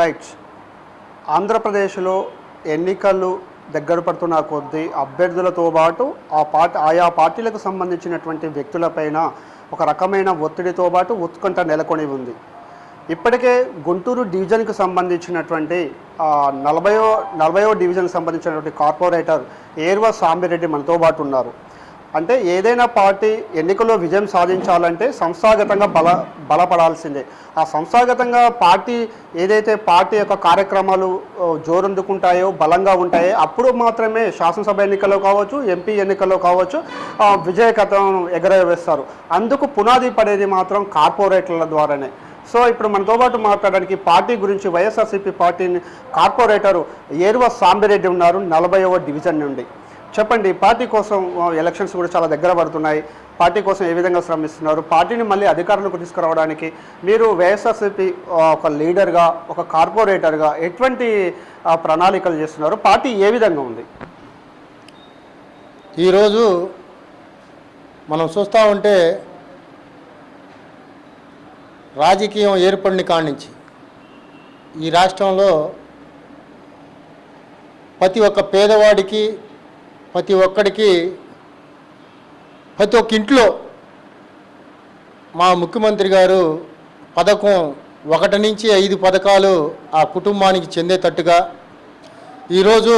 Rights ఆంధ్రప్రదేశ్లో ఎన్నికలు దగ్గర పడుతున్న కొద్దీ అభ్యర్థులతో పాటు ఆ పార్టీ ఆయా పార్టీలకు సంబంధించినటువంటి వ్యక్తులపైన ఒక రకమైన ఒత్తిడితో పాటు ఉత్కంఠ నెలకొని ఉంది. ఇప్పటికే గుంటూరు డివిజన్కి సంబంధించినటువంటి నలభయో నలభయో డివిజన్కి సంబంధించినటువంటి కార్పొరేటర్ ఏర్వ సాంబిరెడ్డి మనతో పాటు ఉన్నారు. అంటే ఏదైనా పార్టీ ఎన్నికల్లో విజయం సాధించాలంటే సంస్థాగతంగా బల బలపడాల్సిందే. ఆ సంస్థాగతంగా పార్టీ ఏదైతే పార్టీ యొక్క కార్యక్రమాలు జోరందుకుంటాయో బలంగా ఉంటాయో అప్పుడు మాత్రమే శాసనసభ ఎన్నికల్లో కావచ్చు ఎంపీ ఎన్నికల్లో కావచ్చు ఆ, విజయకథం ఎగరవేస్తారు. అందుకు పునాది పడేది మాత్రం కార్పొరేటర్ల ద్వారానే. సో ఇప్పుడు మనతో పాటు మాట్లాడడానికి పార్టీ గురించి వైఎస్ఆర్సీపీ పార్టీని కార్పొరేటర్ ఏరువ సాంబిరెడ్డి ఉన్నారు నలభైవ డివిజన్ నుండి. చెప్పండి పార్టీ కోసం ఎలక్షన్స్ కూడా చాలా దగ్గర పడుతున్నాయి. పార్టీ కోసం ఏ విధంగా శ్రమిస్తున్నారు? పార్టీని మళ్ళీ అధికారంలోకి తీసుకురావడానికి మీరు వైఎస్ఆర్సీపీ ఒక లీడర్గా ఒక కార్పొరేటర్గా ఎటువంటి ప్రణాళికలు చేస్తున్నారు? పార్టీ ఏ విధంగా ఉంది? ఈరోజు మనం చూస్తూ ఉంటే రాజకీయం ఏర్పడిన కానించి ఈ రాష్ట్రంలో ప్రతి ఒక్క పేదవాడికి ప్రతి ఒక్కడికి ప్రతి ఒక్క ఇంట్లో మా ముఖ్యమంత్రి గారు పథకం ఒకటి నుంచి ఐదు పథకాలు ఆ కుటుంబానికి చెందేటట్టుగా ఈరోజు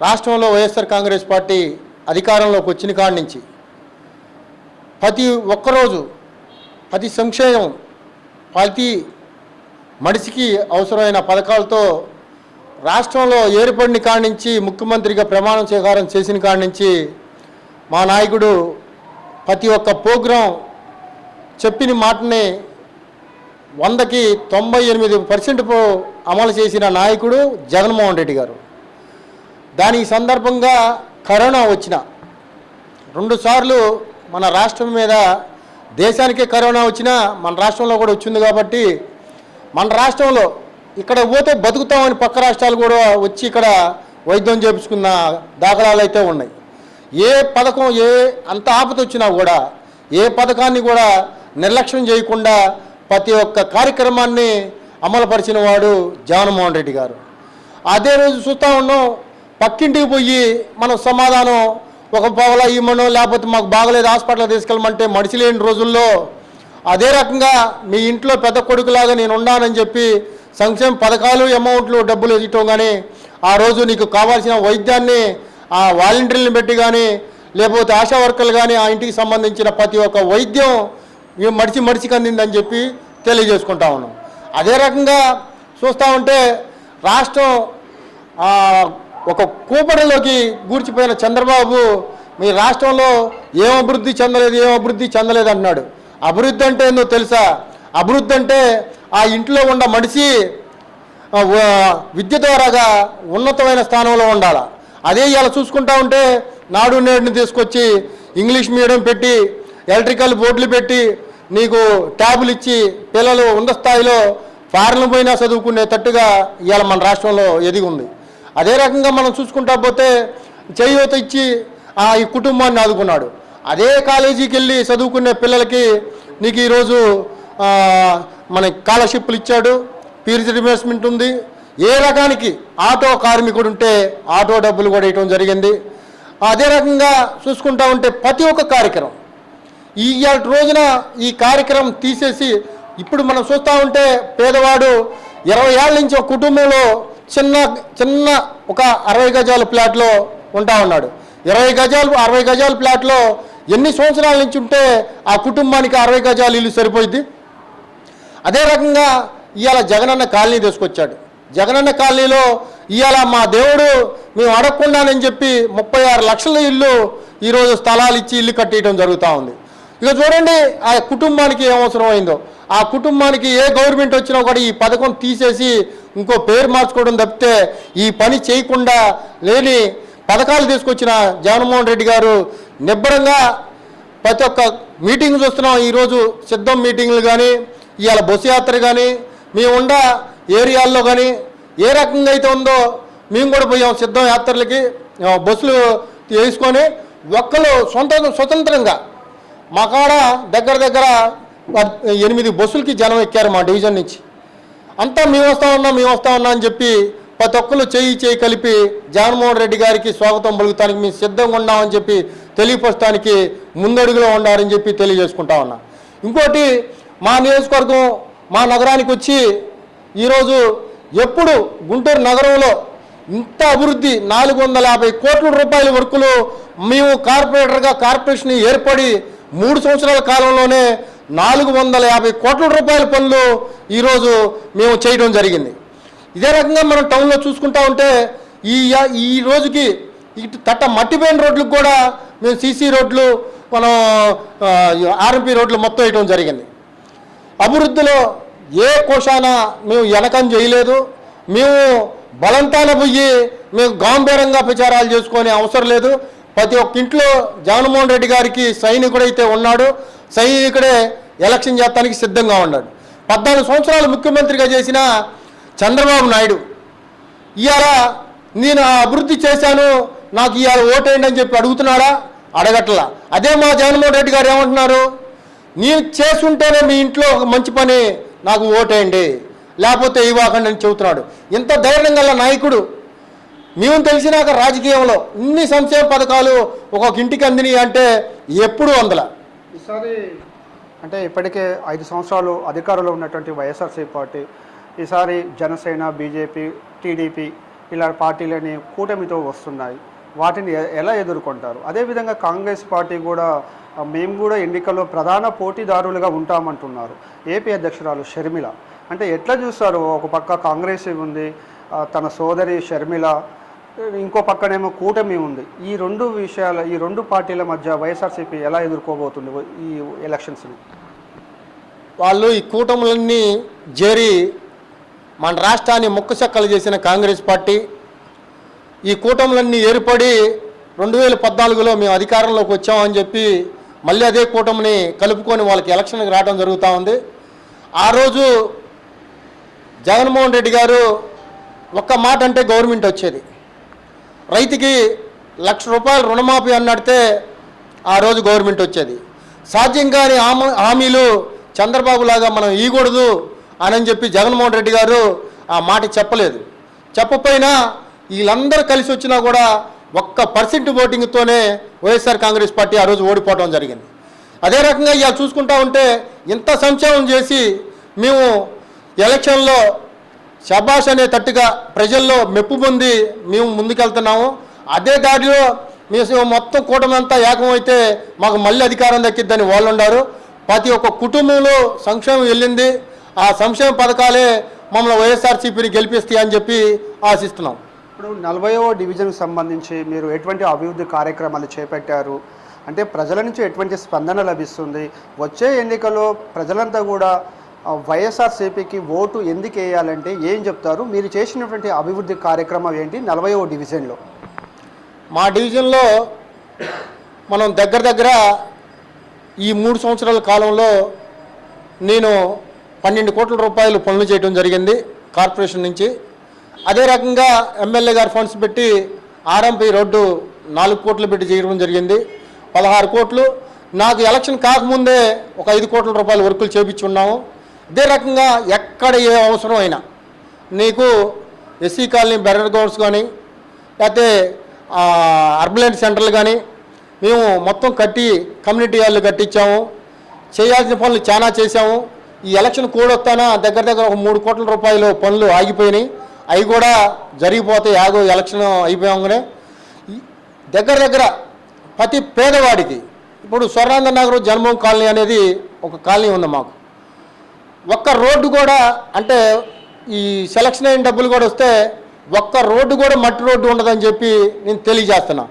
రాష్ట్రంలో వైఎస్ఆర్ కాంగ్రెస్ పార్టీ అధికారంలోకి వచ్చిన కాడి నుంచి ప్రతి ఒక్కరోజు ప్రతి సంక్షేమం ప్రతి మనిషికి అవసరమైన పథకాలతో రాష్ట్రంలో ఏర్పడిన కాడి నుంచి ముఖ్యమంత్రిగా ప్రమాణం స్వీకారం చేసిన కాడి నుంచి మా నాయకుడు ప్రతి ఒక్క ప్రోగ్రాం చెప్పిన మాటని వందకి తొంభై ఎనిమిది పర్సెంట్ అమలు చేసిన నాయకుడు జగన్మోహన్ రెడ్డి గారు. దానికి సందర్భంగా కరోనా వచ్చిన రెండుసార్లు మన రాష్ట్రం మీద దేశానికే కరోనా వచ్చినా మన రాష్ట్రంలో కూడా వచ్చింది కాబట్టి మన రాష్ట్రంలో ఇక్కడ పోతే బతుకుతామని పక్క రాష్ట్రాలు కూడా వచ్చి ఇక్కడ వైద్యం చేపించుకున్న దాఖలాలు అయితే ఉన్నాయి. ఏ పథకం ఏ అంత ఆపద వచ్చినా కూడా ఏ పథకాన్ని కూడా నిర్లక్ష్యం చేయకుండా ప్రతి ఒక్క కార్యక్రమాన్ని అమలుపరిచిన వాడు జగన్మోహన్ రెడ్డి గారు. అదే రోజు చూస్తూ ఉన్నాం పక్కింటికి పోయి మనం సమాధానం ఒక పవల ఇమ్మనో లేకపోతే మాకు బాగలేదు హాస్పిటల్ తీసుకెళ్ళమంటే మడిచి లేని రోజుల్లో అదే రకంగా మీ ఇంట్లో పెద్ద కొడుకులాగా నేను ఉన్నానని చెప్పి సంక్షేమ పథకాలు అమౌంట్లు డబ్బులు ఇవ్వటం కానీ ఆ రోజు నీకు కావాల్సిన వైద్యాన్ని ఆ వాలంటీర్లను పెట్టి కానీ లేకపోతే ఆశా వర్కర్లు కానీ ఆ ఇంటికి సంబంధించిన ప్రతి ఒక్క వైద్యం మేము మడిచి మడిచికి అందిందని చెప్పి తెలియజేసుకుంటా ఉన్నాం. అదే రకంగా చూస్తూ ఉంటే రాష్ట్రం ఒక కూపడలోకి గూర్చిపోయిన చంద్రబాబు మీ రాష్ట్రంలో ఏం అభివృద్ధి చెందలేదు ఏం అభివృద్ధి చెందలేదు అంటున్నాడు. అభివృద్ధి అంటే ఏందో తెలుసా? అభివృద్ధి అంటే ఆ ఇంట్లో ఉన్న మనిషి విద్య ద్వారాగా ఉన్నతమైన స్థానంలో ఉండాలి? అదే ఇలా చూసుకుంటా ఉంటే నాడు నేడుని తీసుకొచ్చి ఇంగ్లీష్ మీడియం పెట్టి ఎలక్ట్రికల్ బోర్డులు పెట్టి నీకు ట్యాబులు ఇచ్చి పిల్లలు ఉన్న స్థాయిలో ఫారెన్ పోయినా చదువుకునేటట్టుగా ఇవాళ మన రాష్ట్రంలో ఎదిగి ఉంది. అదే రకంగా మనం చూసుకుంటా పోతే చేయూత ఇచ్చి ఆ ఈ కుటుంబాన్ని ఆదుకున్నాడు. అదే కాలేజీకి వెళ్ళి చదువుకునే పిల్లలకి నీకు ఈరోజు మనకి స్కాలర్షిప్లు ఇచ్చాడు పీరియడ్ రిమర్స్మెంట్ ఉంది. ఏ రకానికి ఆటో కార్మికుడు ఉంటే ఆటో డబ్బులు కూడా ఇవ్వడం జరిగింది. అదే రకంగా చూసుకుంటా ఉంటే ప్రతి ఒక్క కార్యక్రమం ఈ ఇవాళ రోజున ఈ కార్యక్రమం తీసేసి ఇప్పుడు మనం చూస్తూ ఉంటే పేదవాడు ఇరవై ఏళ్ళ నుంచి ఒక కుటుంబంలో చిన్న చిన్న ఒక అరవై గజాల ప్లాట్లో ఉంటా ఉన్నాడు. ఇరవై గజాలు అరవై గజాల ప్లాట్లో ఎన్ని సంవత్సరాల నుంచి ఉంటే ఆ కుటుంబానికి అరవై గజాలు ఇల్లు సరిపోయింది అదే రకంగా ఇవాళ జగనన్న కాలనీ తీసుకొచ్చాడు. జగనన్న కాలనీలో ఇవాళ మా దేవుడు మేము అడగకుండానని చెప్పి ముప్పై ఆరు లక్షల ఇల్లు ఈరోజు స్థలాలు ఇచ్చి ఇల్లు కట్టేయడం జరుగుతూ ఉంది. ఇక చూడండి ఆ కుటుంబానికి ఏం అవసరం అయిందో. ఆ కుటుంబానికి ఏ గవర్నమెంట్ వచ్చినా కూడా ఈ పథకం తీసేసి ఇంకో పేరు మార్చుకోవడం తప్పితే ఈ పని చేయకుండా లేని పథకాలు తీసుకొచ్చిన జగన్మోహన్ రెడ్డి గారు నిబ్బరంగా ప్రతి ఒక్క మీటింగ్ చూస్తున్నాం. ఈరోజు సిద్ధం మీటింగ్లు కానీ ఇవాళ బస్సు యాత్ర కానీ మేము ఉండ ఏరియాల్లో కానీ ఏ రకంగా అయితే ఉందో మేము కూడా పోయాం సిద్ధం యాత్రలకి. బస్సులు వేసుకొని ఒక్కరు సొంత స్వతంత్రంగా మా కాడ దగ్గర దగ్గర ఎనిమిది బస్సులకి జనం ఎక్కారు మా డివిజన్ నుంచి. అంతా మేము వస్తా ఉన్నాం మేము వస్తా ఉన్నాం అని చెప్పి ప్రతి ఒక్కరు చేయి చేయి కలిపి జగన్మోహన్ రెడ్డి గారికి స్వాగతం పలుకుతానికి మేము సిద్ధంగా ఉన్నామని చెప్పి తెలియపరచడానికి ముందడుగులో ఉన్నారని చెప్పి తెలియజేసుకుంటా ఉన్నా. ఇంకోటి మా నియోజకవర్గం మా నగరానికి వచ్చి ఈరోజు ఎప్పుడు గుంటూరు నగరంలో ఇంత అభివృద్ధి నాలుగు వందల యాభై కోట్ల రూపాయల వరకులు మేము కార్పొరేటర్గా కార్పొరేషన్ ఏర్పడి మూడు సంవత్సరాల కాలంలోనే నాలుగు వందల యాభై కోట్ల రూపాయల పనులు ఈరోజు మేము చేయడం జరిగింది. ఇదే రకంగా మనం టౌన్లో చూసుకుంటా ఉంటే ఈ ఈ రోజుకి ఇటు తట్ట మట్టిపోయిన రోడ్లకు కూడా మేము సీసీ రోడ్లు మనం ఆర్ఎంపీ రోడ్లు మొత్తం వేయడం జరిగింది. అభివృద్ధిలో ఏ కోశాన మేము వెనకం చేయలేదు మేము బలంతాన పోయి మేము గాంభీరంగా ప్రచారాలు చేసుకునే అవసరం లేదు. ప్రతి ఒక్క ఇంట్లో జగన్మోహన్ రెడ్డి గారికి సైనికుడైతే ఉన్నాడు సైనికుడే ఎలక్షన్ చేస్తానికి సిద్ధంగా ఉన్నాడు. పద్నాలుగు సంవత్సరాలు ముఖ్యమంత్రిగా చేసిన చంద్రబాబు నాయుడు ఇవాళ నేను అభివృద్ధి చేశాను నాకు ఇవాళ ఓటేయండి అని చెప్పి అడుగుతున్నాడా? అడగట్లా. అదే మా జగన్మోహన్ రెడ్డి గారు ఏమంటున్నారు? నేను చేసుంటేనే మీ ఇంట్లో ఒక మంచి పని నాకు ఓటేయండి. లేకపోతే ఇవ్వకండి అని చెబుతున్నాడు. ఇంత ధైర్యం గల నాయకుడు. మేము తెలిసినాక రాజకీయంలో ఇన్ని సంక్షేమ పథకాలు ఒక్కొక్క ఇంటికి అందినాయి అంటే ఎప్పుడు అందల. ఈసారి అంటే ఇప్పటికే ఐదు సంవత్సరాలు అధికారంలో ఉన్నటువంటి వైఎస్ఆర్సీ పార్టీ ఈసారి జనసేన బీజేపీ టీడీపీ ఇలా పార్టీలని కూటమితో వస్తున్నాయి. వాటిని ఎలా ఎదుర్కొంటారు? అదేవిధంగా కాంగ్రెస్ పార్టీ కూడా మేము కూడా ఎన్నికల్లో ప్రధాన పోటీదారులుగా ఉంటామంటున్నారు. ఏపీ అధ్యక్షురాలు షర్మిల. అంటే ఎట్లా చూస్తారు? ఒక పక్క కాంగ్రెస్ ఉంది తన సోదరి షర్మిల ఇంకో పక్కనేమో కూటమి ఉంది. ఈ రెండు విషయాల ఈ రెండు పార్టీల మధ్య వైఎస్ఆర్సీపీ ఎలా ఎదుర్కోబోతుంది ఈ ఎలక్షన్స్ని? వాళ్ళు ఈ కూటములన్నీ చేరి మన రాష్ట్రాన్ని ముక్కసెక్కలు చేసిన కాంగ్రెస్ పార్టీ. ఈ కూటములన్నీ ఏర్పడి రెండు వేల పద్నాలుగులో మేము అధికారంలోకి వచ్చామని చెప్పి మళ్ళీ అదే కూటమిని కలుపుకొని వాళ్ళకి ఎలక్షన్కి రావడం జరుగుతూ ఉంది. ఆ రోజు జగన్మోహన్ రెడ్డి గారు ఒక్క మాట అంటే గవర్నమెంట్ వచ్చేది. రైతుకి లక్ష రూపాయలు రుణమాఫీ అన్నడితే ఆ రోజు గవర్నమెంట్ వచ్చేది. సాధ్యం కాని హామ- హామీలు చంద్రబాబు లాగా మనం ఇవ్వకూడదు అని చెప్పి జగన్మోహన్ రెడ్డి గారు ఆ మాట చెప్పలేదు. చెప్పపోయినా వీళ్ళందరూ కలిసి వచ్చినా కూడా ఒక్క పర్సెంట్ ఓటింగ్తోనే వైఎస్ఆర్ కాంగ్రెస్ పార్టీ ఆ రోజు ఓడిపోవడం జరిగింది. అదే రకంగా ఇవాళ చూసుకుంటా ఉంటే ఇంత సంక్షేమం చేసి మేము ఎలక్షన్లో శబాష్ అనే తట్టుగా ప్రజల్లో మెప్పు పొంది మేము ముందుకెళ్తున్నాము. అదే దారిలో మేము మొత్తం కూటమంతా ఏకమైతే మాకు మళ్ళీ అధికారం దక్కిద్దని వాళ్ళు ఉన్నారు. ప్రతి ఒక్క కుటుంబంలో సంక్షేమం వెళ్ళింది. ఆ సంక్షేమ పథకాలే మమ్మల్ని వైఎస్ఆర్సీపీని గెలిపిస్తాయి అని చెప్పి ఆశిస్తున్నాం. ఇప్పుడు నలభైవ డివిజన్కి సంబంధించి మీరు ఎటువంటి అభివృద్ధి కార్యక్రమాలు చేపట్టారు? అంటే ప్రజల నుంచి ఎటువంటి స్పందన లభిస్తుంది? వచ్చే ఎన్నికల్లో ప్రజలంతా కూడా వైఎస్ఆర్సీపీకి ఓటు ఎందుకు వేయాలంటే ఏం చెప్తారు? మీరు చేసినటువంటి అభివృద్ధి కార్యక్రమం ఏంటి నలభైవ డివిజన్లో? మా డివిజన్లో మనం దగ్గర దగ్గర ఈ మూడు సంవత్సరాల కాలంలో నేను పన్నెండు కోట్ల రూపాయలు పనులు చేయడం జరిగింది కార్పొరేషన్ నుంచి. అదే రకంగా ఎమ్మెల్యే గారు ఫండ్స్ పెట్టి ఆర్ఎంపీ రోడ్డు నాలుగు కోట్లు పెట్టి చేయడం జరిగింది. పదహారు కోట్లు. నాకు ఎలక్షన్ కాకముందే ఒక ఐదు కోట్ల రూపాయల వర్కులు చేపించున్నాము. అదే రకంగా ఎక్కడ ఏ అవసరం అయినా నీకు ఎస్సీ కాలనీ బెర్రర్ గౌడ్స్ కానీ లేకపోతే అర్బలెంట్ సెంటర్లు కానీ మేము మొత్తం కట్టి కమ్యూనిటీ హాళ్ళు కట్టించాము. చేయాల్సిన పనులు చాలా చేశాము. ఈ ఎలక్షన్ కోడ్ వస్తానా? దగ్గర దగ్గర ఒక మూడు కోట్ల రూపాయలు పనులు ఆగిపోయినాయి. అవి కూడా జరిగిపోతాయి యాగో ఎలక్షన్ అయిపోయాగానే దగ్గర దగ్గర ప్రతి పేదవాడికి ఇప్పుడు స్వర్ణాంధ్ర నగర్ జన్మభూమి కాలనీ అనేది ఒక కాలనీ ఉంది మాకు. ఒక్క రోడ్డు కూడా అంటే ఈ సెలక్షన్ అయిన డబ్బులు కూడా వస్తే ఒక్క రోడ్డు కూడా మట్టి రోడ్డు ఉండదని చెప్పి నేను తెలియజేస్తున్నా.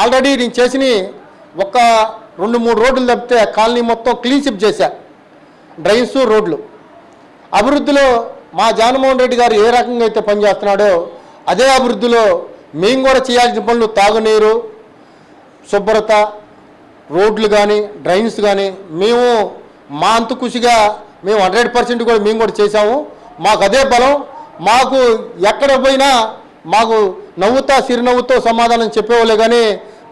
ఆల్రెడీ నేను చేసిన ఒక్క రెండు మూడు రోడ్లు తప్పితే కాలనీ మొత్తం క్లీన్ షిప్ చేశా. డ్రైన్స్ రోడ్లు. అభివృద్ధిలో మా జగన్మోహన్ రెడ్డి గారు ఏ రకంగా అయితే పనిచేస్తున్నాడో అదే అభివృద్ధిలో మేము కూడా చేయాల్సిన పనులు తాగునీరు శుభ్రత రోడ్లు కానీ డ్రైన్స్ కానీ మేము మా అంతు కృషిగా మేము హండ్రెడ్ పర్సెంట్ కూడా మేము కూడా చేశాము. మాకు అదే బలం మాకు ఎక్కడ పోయినా మాకు నవ్వుతా చిరునవ్వుతో సమాధానం చెప్పేవాళ్ళే కానీ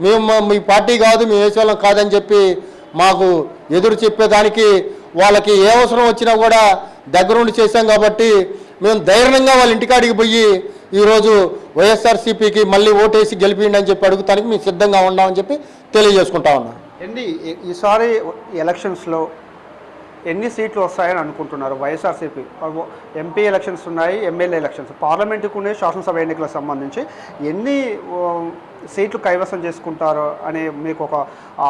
మేము మీ పార్టీ కాదు మేము వేసేవాళ్ళం కాదని చెప్పి మాకు ఎదురు చెప్పేదానికి వాళ్ళకి ఏ అవసరం వచ్చినా కూడా దగ్గరుండి చేశాం కాబట్టి మేము ధైర్యంగా వాళ్ళ ఇంటికాడికి పోయి ఈరోజు వైఎస్ఆర్సీపీకి మళ్ళీ ఓటేసి గెలిపిండి అని చెప్పి అడుగుతానికి మేము సిద్ధంగా ఉన్నామని చెప్పి తెలియజేసుకుంటా ఉన్నాం. అండి ఈసారి ఎలక్షన్స్లో ఎన్ని సీట్లు వస్తాయని అనుకుంటున్నారు? వైఎస్ఆర్సీపీ. ఎంపీ ఎలక్షన్స్ ఉన్నాయి ఎమ్మెల్యే ఎలక్షన్స్. పార్లమెంటుకు ఉండే శాసనసభ ఎన్నికలకు సంబంధించి ఎన్ని సీట్లు కైవసం చేసుకుంటారు అనే మీకు ఒక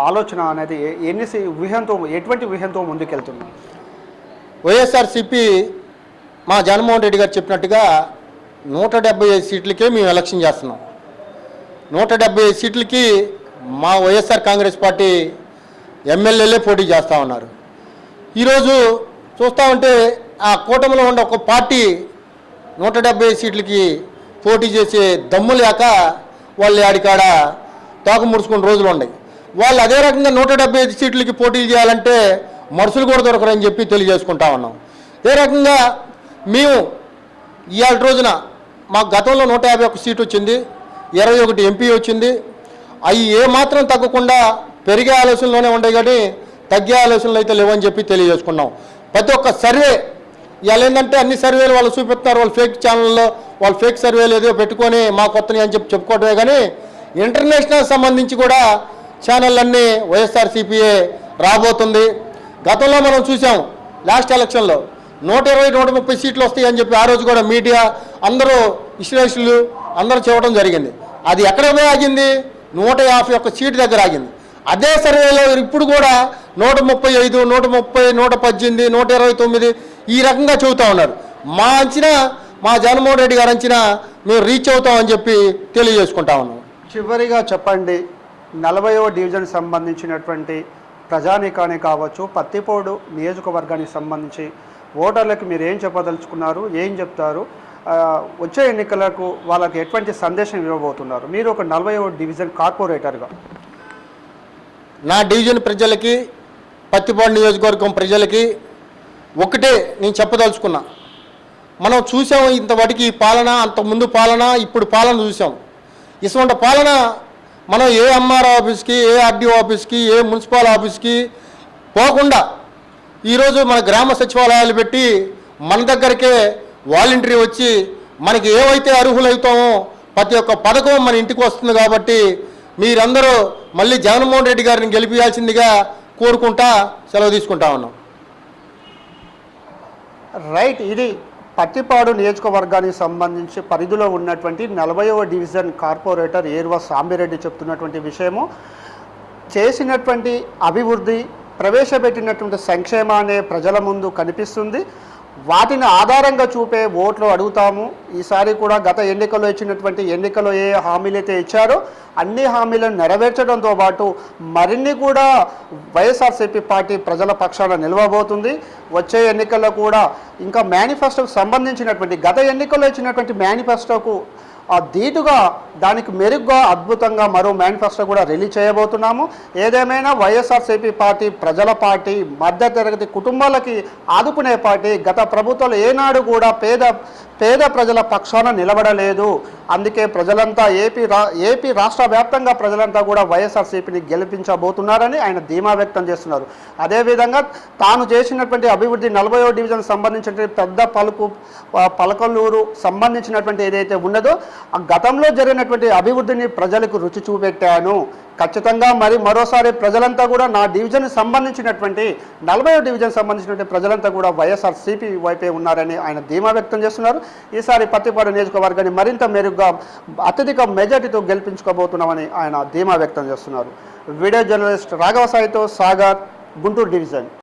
ఆలోచన అనేది ఎన్ని సీ వ్యూహంతో ఎటువంటి వ్యూహంతో ముందుకెళ్తున్నారు వైఎస్ఆర్సీపీ మా జగన్మోహన్ రెడ్డి గారు చెప్పినట్టుగా నూట డెబ్బై ఐదు సీట్లకే మేము ఎలక్షన్ చేస్తున్నాం. నూట డెబ్బై ఐదు సీట్లకి మా వైఎస్ఆర్ కాంగ్రెస్ పార్టీ ఎమ్మెల్యేలే పోటీ చేస్తూ ఉన్నారు. ఈరోజు చూస్తూ ఉంటే ఆ కూటమిలో ఉన్న ఒక పార్టీ నూట డెబ్బై ఐదు సీట్లకి పోటీ చేసే దమ్ము లేక వాళ్ళు ఆడికాడ తోక ముడుచుకున్న రోజులు ఉన్నాయి. వాళ్ళు అదే రకంగా నూట డెబ్బై ఐదు సీట్లకి పోటీ చేయాలంటే మనుషులు కూడా దొరకరని చెప్పి తెలియజేసుకుంటా ఉన్నాం. ఏ రకంగా మేము ఇవాళ రోజున మా గతంలో నూట యాభై ఒక్క సీట్ వచ్చింది ఇరవై ఒకటి ఎంపీ వచ్చింది. అవి ఏమాత్రం తగ్గకుండా పెరిగే ఆలోచనలోనే ఉండే కానీ తగ్గే ఆలోచనలు అయితే లేవని చెప్పి తెలియజేసుకున్నాం. ప్రతి ఒక్క సర్వే ఇవాళ ఏంటంటే అన్ని సర్వేలు వాళ్ళు చూపిస్తున్నారు వాళ్ళు ఫేక్ ఛానల్లో వాళ్ళు ఫేక్ సర్వేలు ఏదో పెట్టుకొని మా కొత్తని అని చెప్పి చెప్పుకోవటమే కానీ ఇంటర్నేషనల్ సంబంధించి కూడా ఛానళ్ళన్నీ వైఎస్ఆర్సీపీఏ రాబోతుంది. గతంలో మనం చూసాం లాస్ట్ ఎలక్షన్లో నూట ఇరవై నూట ముప్పై సీట్లు వస్తాయని చెప్పి ఆ రోజు కూడా మీడియా అందరూ విశ్లేషకులు అందరూ చెప్పడం జరిగింది. అది ఎక్కడ పోయి ఆగింది? నూట యాభై ఒక్క సీటు దగ్గర ఆగింది. అదే సర్వేలో ఇప్పుడు కూడా నూట ముప్పై ఐదు నూట ముప్పై నూట పద్దెనిమిది నూట ఇరవై తొమ్మిది ఈ రకంగా చెబుతా ఉన్నారు. మా అంచనా మా జగన్మోహన్ రెడ్డి గారు అంచనా మేము రీచ్ అవుతామని చెప్పి తెలియజేసుకుంటా ఉన్నాం. చివరిగా చెప్పండి నలభైవ డివిజన్ సంబంధించినటువంటి ప్రజానీకానికి కావచ్చు పత్తిపోడు నియోజకవర్గానికి సంబంధించి ఓటర్లకు మీరు ఏం చెప్పదలుచుకున్నారు ఏం చెప్తారు వచ్చే ఎన్నికలకు వాళ్ళకి ఎటువంటి సందేశం ఇవ్వబోతున్నారు? మీరు ఒక నలభైవ డివిజన్ కార్పొరేటర్గా నా డివిజన్ ప్రజలకి పత్తిపాడు నియోజకవర్గం ప్రజలకి ఒకటే నేను చెప్పదలుచుకున్నా. మనం చూసాం ఇంతవాటికి ఈ పాలన అంత ముందు పాలన ఇప్పుడు పాలన చూసాం. ఇటువంటి పాలన మనం ఏ ఎంఆర్ఓ ఆఫీస్కి ఏ ఆర్డీఓ ఆఫీస్కి ఏ మున్సిపల్ ఆఫీస్కి పోకుండా ఈరోజు మన గ్రామ సచివాలయాలు పెట్టి మన దగ్గరికే వాలంటరీ వచ్చి మనకి ఏవైతే అర్హులవుతామో ప్రతి ఒక్క పథకం మన ఇంటికి వస్తుంది కాబట్టి మీరందరూ మళ్ళీ జగన్మోహన్ రెడ్డి గారిని గెలిపించాల్సిందిగా కోరుకుంటా సెలవు తీసుకుంటా ఉన్నాం. రైట్ ఇది పత్తిపాడు నియోజకవర్గానికి సంబంధించి పరిధిలో ఉన్నటువంటి నలభైవ డివిజన్ కార్పొరేటర్ ఏర్వా సాంబిరెడ్డి చెప్తున్నటువంటి విషయము. చేసినటువంటి అభివృద్ధి ప్రవేశపెట్టినటువంటి సంక్షేమాన్ని ప్రజల ముందు కనిపిస్తుంది. వాటిని ఆధారంగా చూపే ఓట్లు అడుగుతాము. ఈసారి కూడా గత ఎన్నికల్లో ఇచ్చినటువంటి ఎన్నికల్లో ఏ హామీలు అయితే ఇచ్చారో అన్ని హామీలను నెరవేర్చడంతో పాటు మరిన్ని కూడా వైఎస్ఆర్సీపీ పార్టీ ప్రజల పక్షాన నిలవబోతుంది. వచ్చే ఎన్నికల్లో కూడా ఇంకా మేనిఫెస్టోకు సంబంధించినటువంటి గత ఎన్నికల్లో ఇచ్చినటువంటి మేనిఫెస్టోకు ధీటుగా దానికి మెరుగ్గా అద్భుతంగా మరో మేనిఫెస్టో కూడా రిలీజ్ చేయబోతున్నాము. ఏదేమైనా వైఎస్ఆర్సీపీ పార్టీ ప్రజల పార్టీ మధ్యతరగతి కుటుంబాలకి ఆదుకునే పార్టీ గత ప్రభుత్వాలు ఏనాడు కూడా పేద పేద ప్రజల పక్షాన నిలబడలేదు. అందుకే ప్రజలంతా ఏపీ రా ఏపీ రాష్ట్ర వ్యాప్తంగా ప్రజలంతా కూడా వైఎస్ఆర్సీపీని గెలిపించబోతున్నారని ఆయన ధీమా వ్యక్తం చేస్తున్నారు. అదేవిధంగా తాను చేసినటువంటి అభివృద్ధి నలభైవ డివిజన్ సంబంధించినటువంటి పెద్ద పలుకు పలకలూరు పలకల్లూరు సంబంధించినటువంటి ఏదైతే ఉన్నదో ఆ గతంలో జరిగినటువంటి అభివృద్ధిని ప్రజలకు రుచి చూపెట్టాను. ఖచ్చితంగా మరి మరోసారి ప్రజలంతా కూడా నా డివిజన్కి సంబంధించినటువంటి నలభై డివిజన్ సంబంధించినటువంటి ప్రజలంతా కూడా వైఎస్ఆర్ సిపి వైపే ఉన్నారని ఆయన ధీమా వ్యక్తం చేస్తున్నారు. ఈసారి పత్తిపాడు నియోజకవర్గాన్ని మరింత మెరుగ్గా అత్యధిక మెజార్టీతో గెలిపించుకోబోతున్నామని ఆయన ధీమా వ్యక్తం చేస్తున్నారు. వీడియో జర్నలిస్ట్ రాఘవ సాయితో సాగర్ గుంటూరు డివిజన్.